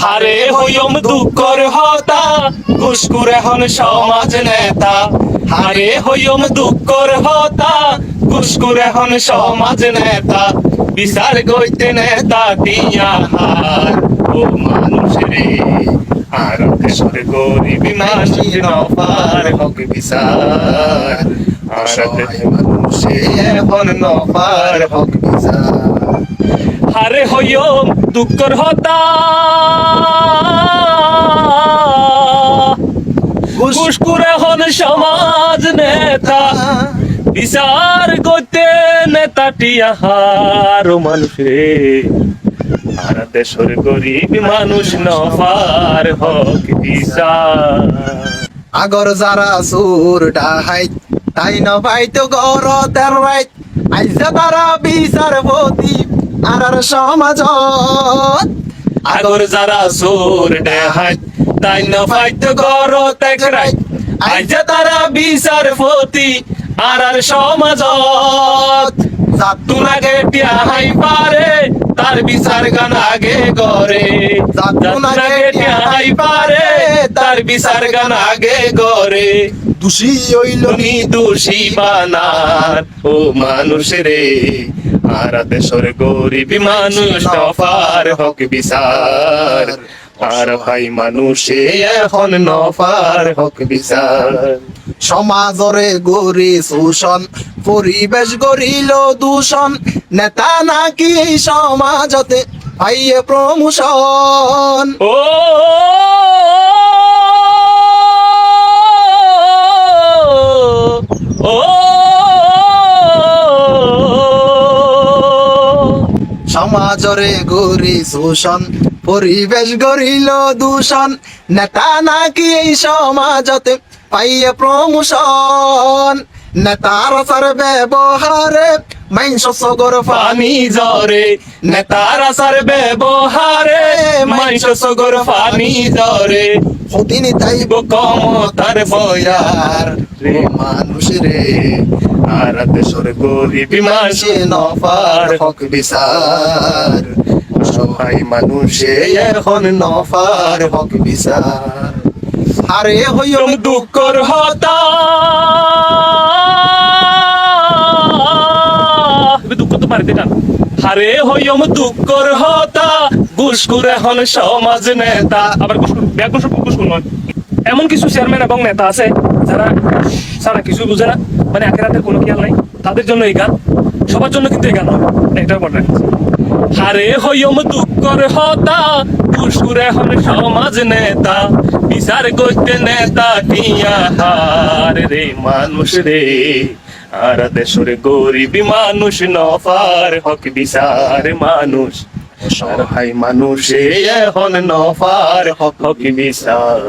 হারে হইম দুঃখর হতা ঘুসকুর এখন সমাজ নেতা। হারে হইম দুঃখর হতা ঘুসকুর এখন সমাজ নেতা। বিচার গইতে নেতা দিয়া হার, ও মানুষ রে আর দেশের গরিব মানুষ নফার হক বিচার। আর মানুষে এখন নফার হক বিচার। হারে হইম দুঃখর হতা। ঘুসকুর এখন সমাজ নেতা। বিচার করতে নেতাটি আহার মানুষ আর দেশের গরিব মানুষ নফার হক বিচার। আগর যারা সুর ডাহাই তাই ন তো গর তের রাইত আইসা তারা বিচার পতি আর আর সমাজ আগর যারা সোর দেহাই তাই না ফাইত গর তেকরাই আজ তারা বিচার ফতি আর আর সমাজত জাতুন আগে টিয়াহাই পারে তার বিচার গান আগে গরে জাতুন আগে টিয়াহাই পারে তার বিচার গান আগে গরে দোষী হইল তুমি দোষী বানার ও মানুষ রে আর দেশের গরিব মানুষ নফার হক বিচার আর ভাই মানুষে এখন নফার হক বিচার সমাজরে গরি শোষণ পরিবেশ গরিল দূষণ নেতা নাকি সমাজতে পাইয়ে প্রমোশন ও ও সমাজরে গরি শোষণ, পরিবেশ গরিল দূষণ। নেতা নাকি এই সমাজতে পাইয়ে প্রমোশন। নেতার সার ব্যবহারে মাইন্স সগর ফানি জরে নেতার আসার ব্যবহারে মাইশ সগর পানি জরে হতিনি তাইব কমতার বয়ার রে মানুষ রে। গরিব নফার হক বিচার। সবাই মানুষে এখন নফার হক বিচার। আরে হইম দুঃখর হতা। দুঃখ তো পারিতে না হারে হইম দুঃখর হতা। ঘুষখুর এখন সমাজ নেতা। আবার ঘুষখুর ব্যাগ ঘুষখুর নয়। এমন কিছু চেয়ারম্যান এবং নেতা আছে যারা সারা কিছু বুঝে না। মানে আখেরাতের কোনো খেয়াল নাই। তাদের জন্য এই গান, সবার জন্য কিন্তু এই গান নয় এটা বলেন হারে হইম দুঃখর হতা ঘুষখুর এখন সমাজ নেতা, বিচার করতে নেতা টিয়া হার রে মানুষ রে। আর দেশের গরিব মানুষ, নফার হক বিচার মানুষ। সহায় মানুষে এখন নফার হক বিচার